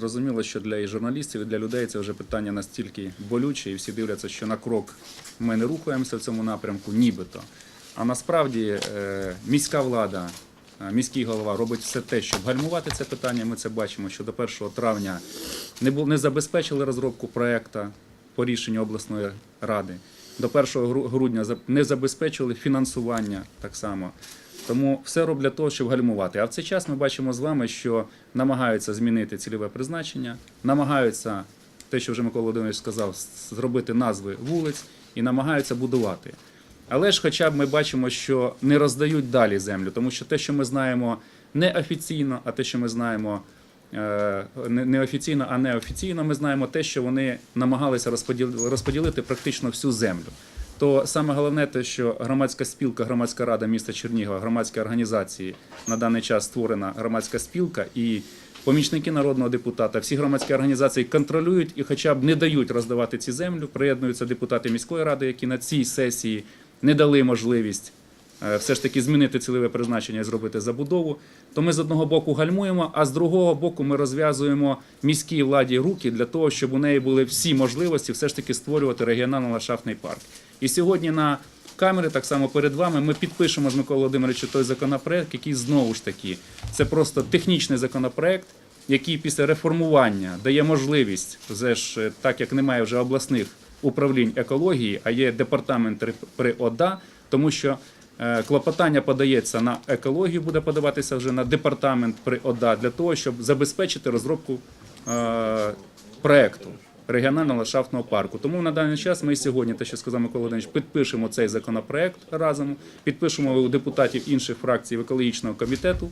Зрозуміло, що для і журналістів, і для людей це вже питання настільки болюче, і всі дивляться, що на крок ми не рухаємося в цьому напрямку, нібито. А насправді е, міська влада, е, міський голова робить все те, щоб гальмувати це питання. Ми це бачимо, що до 1 травня не забезпечили розробку проекту по рішенню обласної ради. До 1 грудня не забезпечили фінансування так само. Тому все роблять для того, щоб гальмувати. А в цей час ми бачимо з вами, що намагаються змінити цільове призначення, намагаються те, що вже Микола Володимирович сказав, зробити назви вулиць і намагаються будувати. Але ж, хоча б ми бачимо, що не роздають далі землю, тому що те, що ми знаємо неофіційно, а те, що ми знаємо е, не не офіційно, а неофіційно, ми знаємо те, що вони намагалися розподіл- розподілити практично всю землю. То саме головне те, що громадська спілка, громадська рада міста Чернігова, громадські організації на даний час створена громадська спілка і помічники народного депутата, всі громадські організації контролюють і хоча б не дають роздавати ці землю. Приєднуються депутати міської ради, які на цій сесії не дали можливість е, все ж таки змінити цільове призначення і зробити забудову, то ми з одного боку гальмуємо, а з другого боку ми розв'язуємо міській владі руки для того, щоб у неї були всі можливості все ж таки створювати регіональний ландшафтний парк. І сьогодні на камери, так само перед вами, ми підпишемо з Миколою Володимировичем той законопроект, який знову ж таки це просто технічний законопроект, який після реформування дає можливість, вже ж е, так як немає вже обласних управлінь екології, а є департамент при- при ОДА, тому що е, клопотання подається на екологію, буде подаватися вже на департамент при ОДА для того, щоб забезпечити розробку е, проекту регіонального ландшафтного парку. Тому на даний час ми сьогодні, те, що сказав Микола Володимирович, підпишемо цей законопроект разом, підпишемо у депутатів інших фракцій екологічного комітету.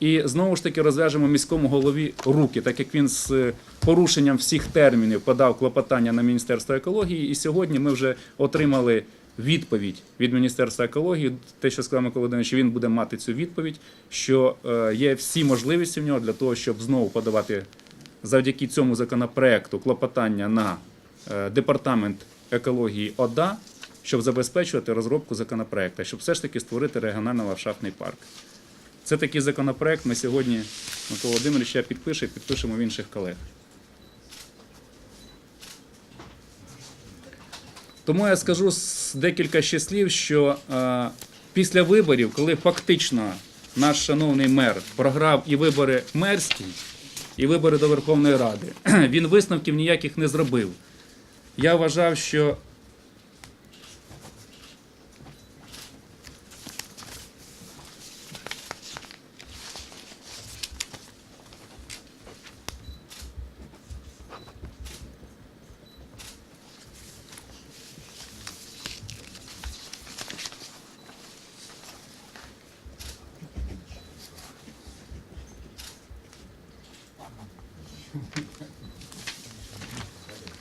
І знову ж таки розв'яжемо міському голові руки, так як він з е, порушенням всіх термінів подав клопотання на Міністерство екології. І сьогодні ми вже отримали відповідь від Міністерства екології. Те, що сказав Микола Володимирович, він буде мати цю відповідь, що е, є всі можливості в нього для того, щоб знову подавати завдяки цьому законопроекту клопотання на е, департамент екології ОДА, щоб забезпечувати розробку законопроекту, щоб все ж таки створити регіональний ландшафтний парк. Це такий законопроект. Ми сьогодні Микола Володимирович я підпише, підпишемо в інших колег. Тому я скажу декілька ще слів, що е, після виборів, коли фактично наш шановний мер програв і вибори мерські, і вибори до Верховної Ради, він висновків ніяких не зробив. Я вважав, що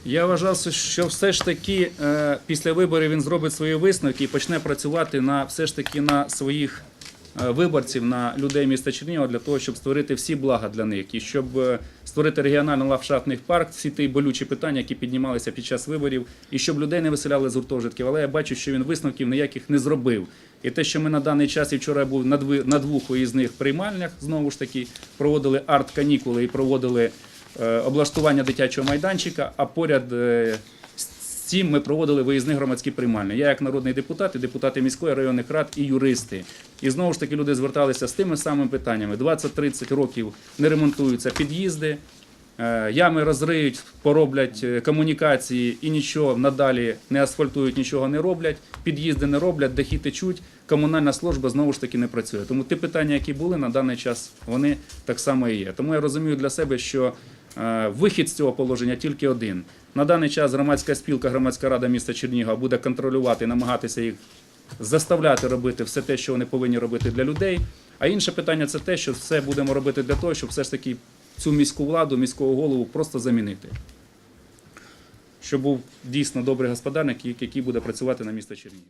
Я вважав, що все ж таки е, після виборів він зробить свої висновки і почне працювати на все ж таки на своїх е, виборців, на людей міста Чернігова для того, щоб створити всі блага для них і щоб е, створити регіональний ландшафтний парк, всі ті болючі питання, які піднімалися під час виборів, і щоб людей не виселяли з гуртожитків. Але я бачу, що він висновків ніяких не зробив. І те, що ми на даний час і вчора був на двох виїзних приймальнях, знову ж таки, проводили арт-канікули і проводили облаштування дитячого майданчика, а поряд е, з цим ми проводили виїзні громадські приймальні. Я як народний депутат, і депутати міської районних рад і юристи. І знову ж таки люди зверталися з тими самими питаннями. 20-30 років не ремонтуються під'їзди, е, ями розриють, пороблять е, комунікації і нічого надалі не асфальтують, нічого не роблять, під'їзди не роблять, дахи течуть, комунальна служба знову ж таки не працює. Тому ті питання, які були на даний час, вони так само і є. Тому я розумію для себе, що е, вихід з цього положення тільки один. На даний час громадська спілка, громадська рада міста Чернігова буде контролювати, намагатися їх заставляти робити все те, що вони повинні робити для людей. А інше питання це те, що все будемо робити для того, щоб все ж таки цю міську владу, міського голову просто замінити. Щоб був дійсно добрий господарник, який буде працювати на місто Чернігів.